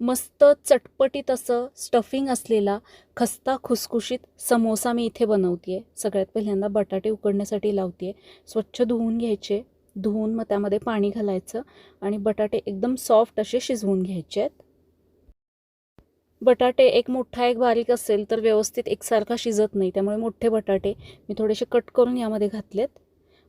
मस्त चटपटीत असं स्टफिंग असलेला खस्ता खुसखुशीत समोसा मी इथे बनवते सगळ्यात पहिल्यांदा बटाटे उकडण्यासाठी लावते आहे स्वच्छ धुवून घ्यायचे. धुवून मग त्यामध्ये पाणी घालायचं आणि बटाटे एकदम सॉफ्ट असे शिजवून घ्यायचे आहेत. बटाटे एक मोठा एक बारीक असेल तर व्यवस्थित एकसारखा शिजत नाही. त्यामुळे मोठे बटाटे मी थोडेसे कट करून यामध्ये घातलेत.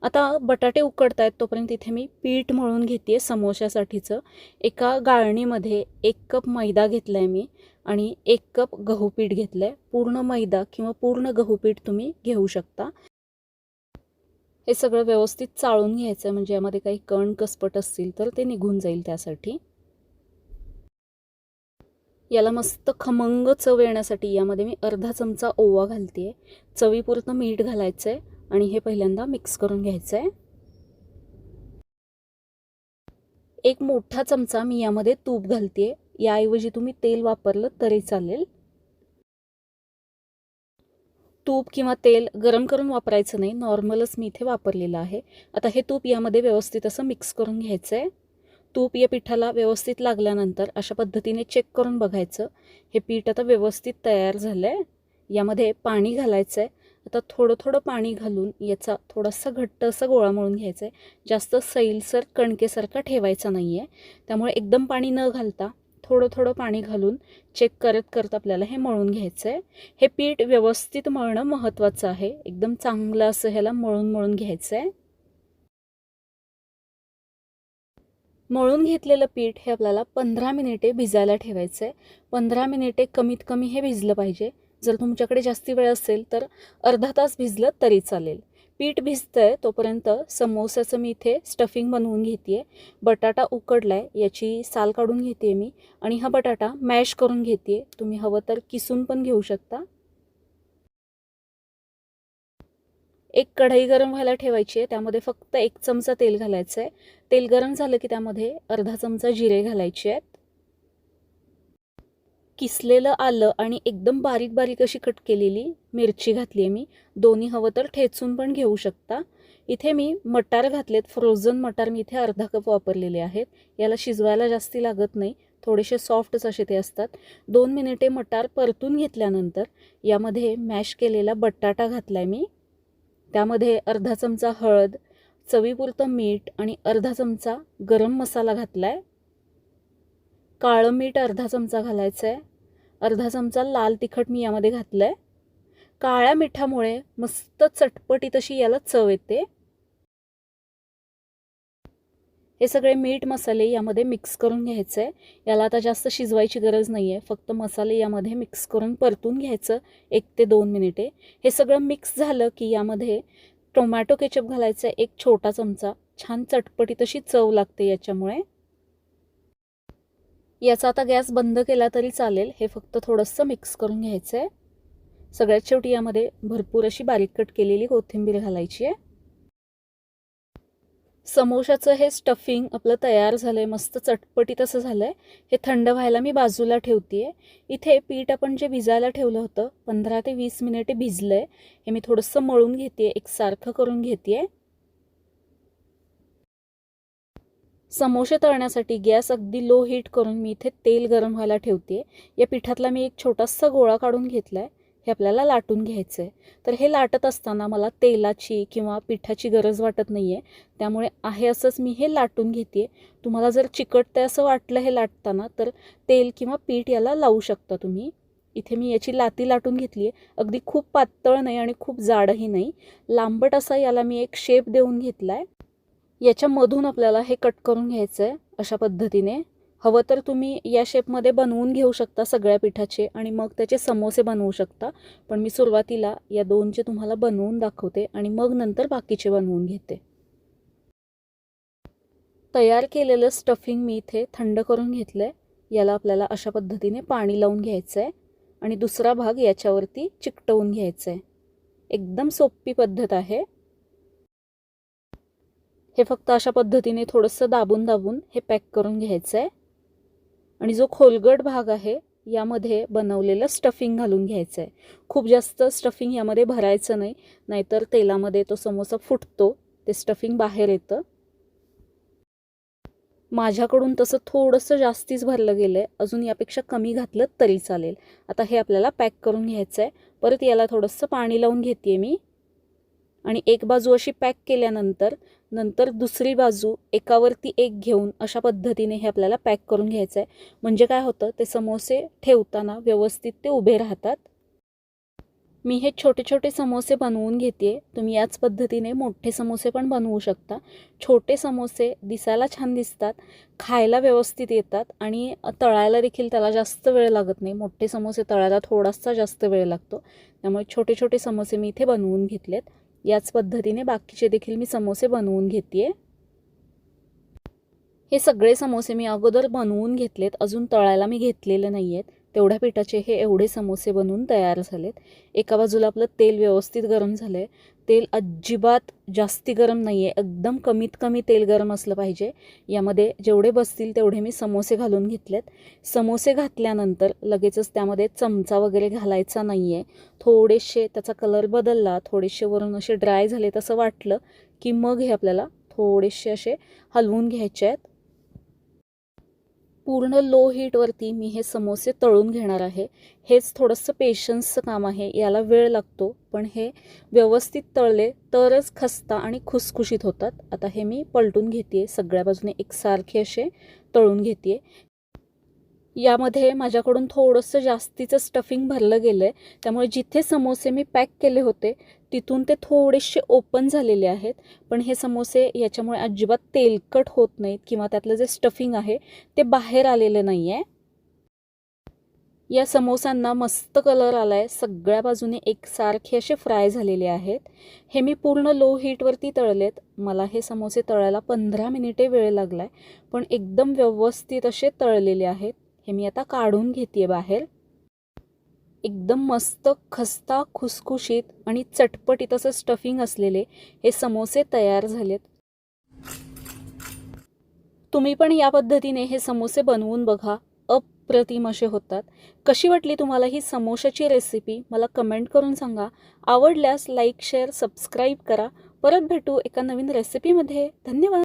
आता बटाटे उकडत आहेत तोपर्यंत इथे मी पीठ मळून घेते समोश्यासाठीचं एका गाळणीमध्ये एक कप मैदा घेतला आहे मी आणि एक कप गहू पीठ घेतलं आहे पूर्ण मैदा किंवा पूर्ण गहू पीठ तुम्ही घेऊ शकता. हे सगळं व्यवस्थित चाळून घ्यायचं आहे म्हणजे यामध्ये काही कण कसपट असतील तर ते निघून जाईल त्यासाठी. याला मस्त खमंग चव येण्यासाठी यामध्ये मी अर्धा चमचा ओवा घालते आहे चवीपुरतं मीठ घालायचं आहे आणि हे पहिल्यांदा मिक्स करून घ्यायचं आहे एक मोठा चमचा मी यामध्ये तूप घालते याऐवजी तुम्ही तेल वापरलं तरी चालेल. तूप किंवा तेल गरम करून वापरायचं नाही. नॉर्मलच मी इथे वापरलेलं आहे. आता हे तूप यामध्ये व्यवस्थित असं मिक्स करून घ्यायचं आहे तूप या पिठाला व्यवस्थित लागल्यानंतर अशा पद्धतीने चेक करून बघायचं. हे पीठ आता व्यवस्थित तयार झालं आहे यामध्ये पाणी घालायचं आहे आता थोडं थोडं पाणी घालून याचा थोडासा घट्ट असा गोळा मळून घ्यायचा आहे जास्त सैलसर कणकेसारखा ठेवायचा नाही आहे त्यामुळे एकदम पाणी न घालता थोडं थोडं पाणी घालून चेक करत करत आपल्याला हे मळून घ्यायचं आहे हे पीठ व्यवस्थित मळणं महत्त्वाचं आहे. एकदम चांगलं असं ह्याला मळून मळून घ्यायचं आहे मळून घेतलेलं पीठ हे आपल्याला पंधरा मिनिटे भिजायला ठेवायचं आहे पंधरा मिनिटे कमीत कमी हे भिजलं पाहिजे. जर तुमच्याकडे जास्ती वेळ असेल तर अर्धा तास भिजलं तरी चालेल. पीठ भिजतं आहे तोपर्यंत समोसाचं मी इथे स्टफिंग बनवून घेते आहे बटाटा उकडला आहे याची साल काढून घेते मी आणि हा बटाटा मॅश करून घेते तुम्ही हवं तर किसून पण घेऊ शकता. एक कढई गरम व्हायला ठेवायची आहे. त्यामध्ये फक्त एक चमचा तेल घालायचं आहे तेल गरम झालं की त्यामध्ये अर्धा चमचा जिरे घालायचे आहेत. किसलेलं आलं आणि एकदम बारीक बारीक अशी कट केलेली मिरची घातली आहे मी. दोन्ही हवं तर ठेचून पण घेऊ शकता. इथे मी मटार घातलेत फ्रोझन मटार मी इथे अर्धा कप वापरलेले आहेत. याला शिजवायला जास्ती लागत नाही थोडेसे सॉफ्टच असे ते असतात. दोन मिनिटे मटार परतून घेतल्यानंतर यामध्ये मॅश केलेला बटाटा घातला आहे मी. त्यामध्ये अर्धा चमचा हळद चवीपुरतं मीठ आणि अर्धा चमचा गरम मसाला घातला आहे काळं मीठ अर्धा चमचा घालायचं आहे अर्धा चमचा लाल तिखट मी यामध्ये घातलं आहे काळ्या मिठामुळे मस्त चटपटी तशी याला चव येते. हे सगळे मीठ मसाले यामध्ये मिक्स करून घ्यायचं आहे याला आता जास्त शिजवायची गरज नाही आहे फक्त मसाले यामध्ये मिक्स करून परतून घ्यायचं एक ते दोन मिनिटे. हे सगळं मिक्स झालं की यामध्ये टोमॅटो केचप घालायचं आहे एक छोटा चमचा. छान चटपटी तशी चव लागते याच्यामुळे. याचा आता गॅस बंद केला तरी चालेल. हे फक्त थोडंसं मिक्स करून घ्यायचं आहे सगळ्यात शेवटी यामध्ये भरपूर अशी बारीक कट केलेली कोथिंबीर घालायची आहे. समोशाचं हे स्टफिंग आपलं तयार झालं आहे मस्त चटपटीत असं झालं आहे हे थंड व्हायला मी बाजूला ठेवते आहे इथे पीठ आपण जे भिजायला ठेवलं होतं पंधरा ते वीस मिनिटे भिजलं आहे हे मी थोडंसं मळून घेते एकसारखं करून घेते आहे समोसे तळण्यासाठी गॅस अगदी लो हीट करून मी इथे तेल गरम व्हायला ठेवते या पिठातला मी एक छोटासा गोळा काढून घेतला आहे हे आपल्याला लाटून घ्यायचं आहे तर हे लाटत असताना मला तेलाची किंवा पिठाची गरज वाटत नाही आहे त्यामुळे आहे असंच मी हे लाटून घेते तुम्हाला जर चिकटतं असं वाटलं हे लाटताना तर तेल किंवा पीठ याला लावू शकता तुम्ही. इथे मी याची लाती लाटून घेतली आहे अगदी खूप पातळ नाही आणि खूप जाडही नाही. लांबट असा याला मी एक शेप देऊन घेतला आहे याच्यामधून आपल्याला हे कट करून घ्यायचं आहे अशा पद्धतीने. हवं तर तुम्ही या शेपमध्ये बनवून घेऊ शकता सगळ्या पिठाचे आणि मग त्याचे समोसे बनवू शकता. पण मी सुरुवातीला या दोनचे तुम्हाला बनवून दाखवते आणि मग नंतर बाकीचे बनवून घेते. तयार केलेलं स्टफिंग मी इथे थंड करून घेतलं आहे याला आपल्याला अशा पद्धतीने पाणी लावून घ्यायचं आहे आणि दुसरा भाग याच्यावरती चिकटवून घ्यायचा आहे एकदम सोपी पद्धत आहे. हे फक्त अशा पद्धतीने थोडंसं दाबून दाबून हे पॅक करून घ्यायचं आहे आणि जो खोलगट भाग आहे यामध्ये बनवलेलं स्टफिंग घालून घ्यायचं आहे खूप जास्त स्टफिंग यामध्ये भरायचं नाही नाहीतर तेलामध्ये तो समोसा फुटतो ते स्टफिंग बाहेर येतं. माझ्याकडून तसं थोडंसं जास्तीच भरलं गेलं आहे अजून यापेक्षा कमी घातलं तरी चालेल. आता हे आपल्याला पॅक करून घ्यायचं आहे परत याला थोडंसं पाणी लावून घेते मी. आणि एक बाजू अशी पॅक केल्यानंतर नंतर दुसरी बाजू एकावरती एक घेऊन अशा पद्धतीने हे आपल्याला पॅक करून घ्यायचं आहे म्हणजे काय होतं? ते समोसे ठेवताना व्यवस्थित ते उभे राहतात. मी हे छोटे छोटे समोसे बनवून घेते तुम्ही याच पद्धतीने मोठे समोसे पण बनवू शकता. छोटे समोसे दिसायला छान दिसतात खायला व्यवस्थित येतात आणि तळायला देखील त्याला जास्त वेळ लागत नाही. मोठे समोसे तळायला थोडासा जास्त वेळ लागतो. त्यामुळे छोटे छोटे समोसे मी इथे बनवून घेतलेत. याच पद्धतीने बाकीचे देखील मी समोसे बनवून घेते हे सगळे समोसे मी अगोदर बनवून घेतलेत अजून तळायला मी घेतलेले नाही आहेत तेवढ्या पिठाचे हे एवढे समोसे बनवून तयार झालेत. एका बाजूला आपलं तेल व्यवस्थित गरम झालं आहे तेल अजिबात जास्ती गरम नाही आहे एकदम कमीत कमी तेल गरम असलं पाहिजे. यामध्ये जेवढे बसतील तेवढे मी समोसे घालून घेतलेत. समोसे घातल्यानंतर लगेचच त्यामध्ये चमचा वगैरे घालायचा नाही आहे थोडेसे त्याचा कलर बदलला थोडेसे वरून असे ड्राय झाले तसं वाटलं की मग हे आपल्याला थोडेसे असे हलवून घ्यायचे आहेत. पूर्ण लो हीटवरती मी हे समोसे तळून घेणार आहे. हेच थोडंसं पेशन्सचं काम आहे याला वेळ लागतो. पण हे व्यवस्थित तळले तरच खस्ता आणि खुसखुशीत होतात. आता हे मी पलटून घेते सगळ्या बाजूने एकसारखे असे तळून घेते यामध्ये माझ्याकडून थोडंसं जास्तीचं स्टफिंग भरलं गेलं आहे त्यामुळे जिथे समोसे मी पॅक केले होते तिथून ते थोडेसे ओपन झालेले आहेत. पण हे समोसे याच्यामुळे अजिबात तेलकट होत नाहीत किंवा त्यातलं जे स्टफिंग आहे ते बाहेर आलेलं नाही आहे या समोसांना मस्त कलर आला आहे सगळ्या बाजूने एकसारखे असे फ्राय झालेले आहेत. हे मी पूर्ण लो हीटवरती तळलेत. मला हे समोसे तळायला पंधरा मिनिटे वेळ लागला आहे पण एकदम व्यवस्थित असे तळलेले आहेत. हे मी आता काढून घेते बाहेर. एकदम मस्त खस्ता खुसखुशीत आणि चटपटीत असं स्टफिंग असलेले हे समोसे तयार झालेत. तुम्ही पण या पद्धतीने हे समोसे बनवून बघा. अप्रतिम असे होतात. कशी वाटली तुम्हाला ही समोशाची रेसिपी मला कमेंट करून सांगा. आवडल्यास लाईक शेअर सबस्क्राईब करा. परत भेटू एका नवीन रेसिपीमध्ये धन्यवाद!